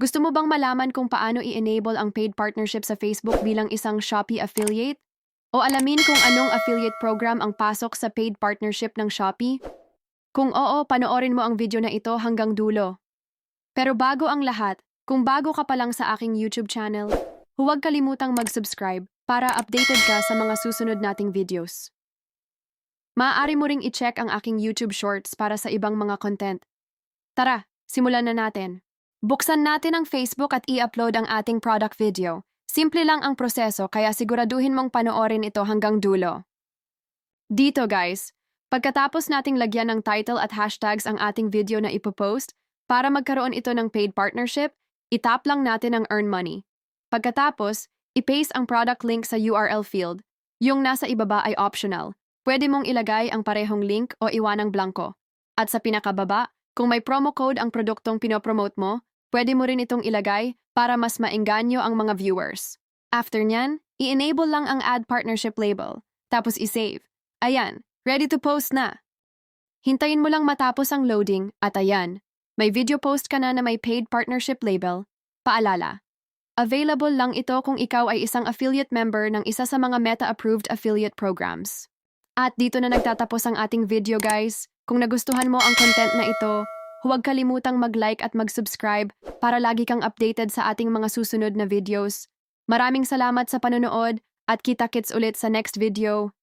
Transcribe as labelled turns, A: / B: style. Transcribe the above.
A: Gusto mo bang malaman kung paano i-enable ang paid partnership sa Facebook bilang isang Shopee affiliate? O alamin kung anong affiliate program ang pasok sa paid partnership ng Shopee? Kung oo, panoorin mo ang video na ito hanggang dulo. Pero bago ang lahat, kung bago ka pa lang sa aking YouTube channel, huwag kalimutang mag-subscribe para updated ka sa mga susunod nating videos. Maaari mo ring i-check ang aking YouTube Shorts para sa ibang mga content. Tara, simulan na natin. Buksan natin ang Facebook at i-upload ang ating product video. Simple lang ang proseso kaya siguraduhin mong panoorin ito hanggang dulo. Dito guys, pagkatapos nating lagyan ng title at hashtags ang ating video na ipopost, para magkaroon ito ng paid partnership, itap lang natin ang earn money. Pagkatapos, i-paste ang product link sa URL field. Yung nasa ibaba ay optional. Pwede mong ilagay ang parehong link o iwanang blanco. At sa pinakababa, kung may promo code ang produktong pinopromote mo, pwede mo rin itong ilagay para mas maengganyo ang mga viewers. After nyan, i-enable lang ang ad partnership label, tapos i-save. Ayan, ready to post na. Hintayin mo lang matapos ang loading at ayan, may video post ka na na may paid partnership label. Paalala, available lang ito kung ikaw ay isang affiliate member ng isa sa mga Meta-approved affiliate programs. At dito na nagtatapos ang ating video guys. Kung nagustuhan mo ang content na ito, huwag kalimutang mag-like at mag-subscribe para lagi kang updated sa ating mga susunod na videos. Maraming salamat sa panonood at kita-kits ulit sa next video.